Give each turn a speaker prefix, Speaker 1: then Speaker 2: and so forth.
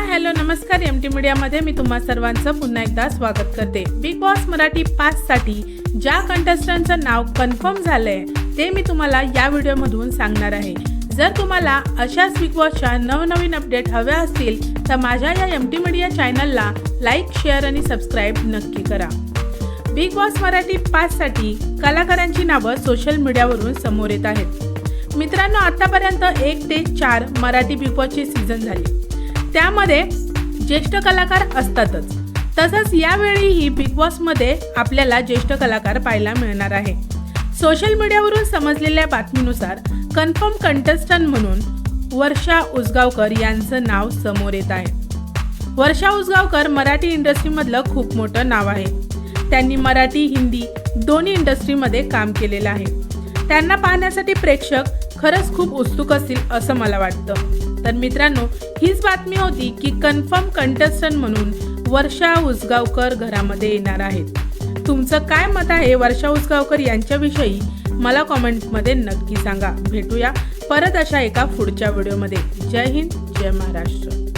Speaker 1: हाय hello नमस्कार M T मीडियामध्ये मी तुम्हा सर्वांचं पुन्हा एकदा स्वागत करते. बिग बॉस मराठी पाचसाठी ज्या कंटेस्टंटचं नाव कन्फर्म झालंय ते मी तुम्हाला या व्हिडिओमधून सांगणार आहे. जर तुम्हाला अशाच बिग बॉसच्या नवनवीन अपडेट हव्या असतील तर माझ्या या एम टी मीडिया चॅनलला लाईक शेअर आणि सबस्क्राईब नक्की करा. बिग बॉस मराठी पाचसाठी कलाकारांची नावं सोशल मीडियावरून समोर येत आहेत. मित्रांनो आतापर्यंत एक ते चार मराठी बिग बॉसची सीझन झाली. त्यामध्ये ज्येष्ठ कलाकार असतातच. तसंच यावेळीही बिग बॉसमध्ये आपल्याला ज्येष्ठ कलाकार पाहायला मिळणार आहे. सोशल मीडियावरून समजलेल्या बातमीनुसार कन्फर्म कंटेस्टंट म्हणून वर्षा उसगावकर यांचं नाव समोर येत आहे. वर्षा उसगावकर मराठी इंडस्ट्रीमधलं खूप मोठं नाव आहे. त्यांनी मराठी हिंदी दोन्ही इंडस्ट्रीमध्ये काम केलेलं आहे. त्यांना पाहण्यासाठी प्रेक्षक खरंच खूप उत्सुक असतील असं मला वाटतं. तर मित्रांनो हीच बातमी होती की कन्फर्म कंटेस्टंट म्हणून वर्षा उसगावकर घरामध्ये येणार आहेत. तुमचं काय मत आहे वर्षा उसगावकर यांच्याविषयी? मला कॉमेंटमध्ये नक्की सांगा. भेटूया परत अशा एका पुढच्या व्हिडिओमध्ये. जय हिंद जय महाराष्ट्र.